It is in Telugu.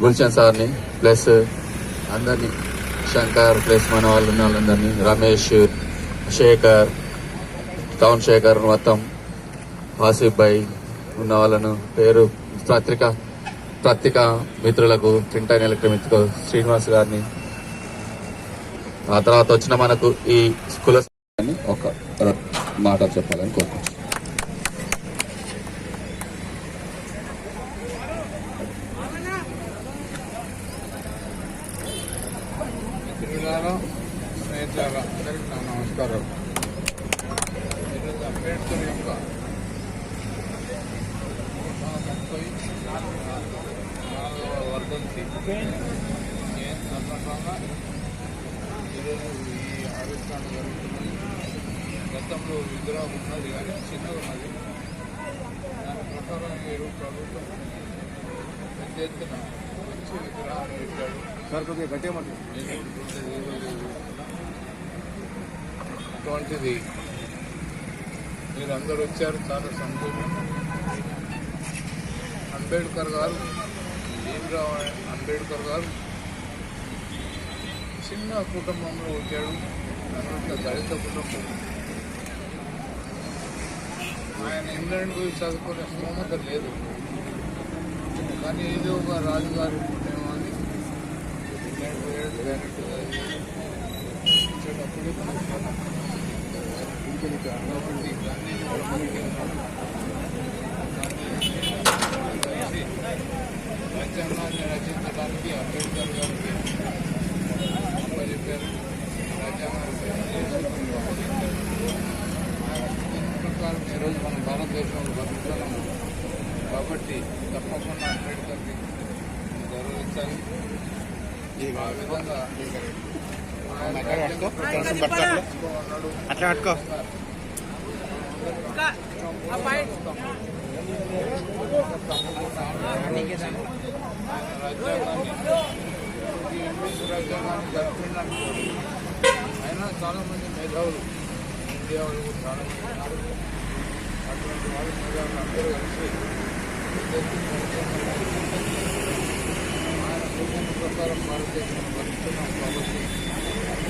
గుల్షన్ సార్ని ప్లస్ అందరినీ శంకర్ ప్లస్ మన వాళ్ళు ఉన్న వాళ్ళందరినీ రమేష్ శేఖర్ టౌన్ శేఖర్ మొత్తం ఆసిఫ్ భాయ్ ఉన్న వాళ్ళను పేరు పత్రిక పత్రిక మిత్రులకు టింటైన్ ఎలక్ట్రిక్ శ్రీనివాస్ గారిని. ఆ తర్వాత వచ్చిన మనకు ఈ స్కూల్ ఒక మాట చెప్పాలని కోరుకుంటున్నాను స్నేహితులారా అందరికీ నా నమస్కారం ఈరోజు అంబేద్కర్ యొక్క ముప్పై నాలుగవ వర్ధంతి సందర్భంగా ఈరోజు ఈ ఆవిష్కరణ జరుగుతున్నది గతంలో విగ్రహం ఉన్నది. కానీ చిన్నగా ఉన్నది దాని ప్రకారం మీరు ప్రభుత్వం పెద్ద ఎత్తున మంచి విగ్రహాన్ని పెట్టాడు. సార్ కొద్దిగా గట్టిగా అటువంటిది. మీరందరూ వచ్చారు చాలా సంతోషం. అంబేద్కర్ గారు భీమరావు అంబేద్కర్ గారు చిన్న కుటుంబంలో వచ్చాడు అందులో దళిత కుటుంబం. ఆయన ఇంగ్లాండ్ పోయి చదువుకునే స్తోమత లేదు. కానీ ఏదో ఒక రాజుగారి పుణ్యం అని ఇంగ్లాండ్ పోయాడు డైరెక్ట్ వచ్చేటప్పుడు రాజ్యాంగాన్ని రచించడానికి అంబేద్కర్ గారికి అప్పచెప్పారు రాజ్యాంగాన్ని ప్రకారం ఈరోజు మన భారతదేశంలో బతుకుతున్నాము కాబట్టి తప్పకుండా అంబేద్కర్ని గౌరవించాలి ఆ విధంగా ఆయన రాజ్యాంగ ఉన్నాడు అట్లా పట్టుకో అయినా చాలా మంది మేధావులు ఇండియా వాళ్ళు చాలా మంది అటువంటి వాళ్ళు మేధావులు అందరూ కలిసి ఆయన ప్రకారం భారతదేశం బతుకుతున్నాం కాబట్టి అందరూ అంబేద్కర్ గారిని చేసి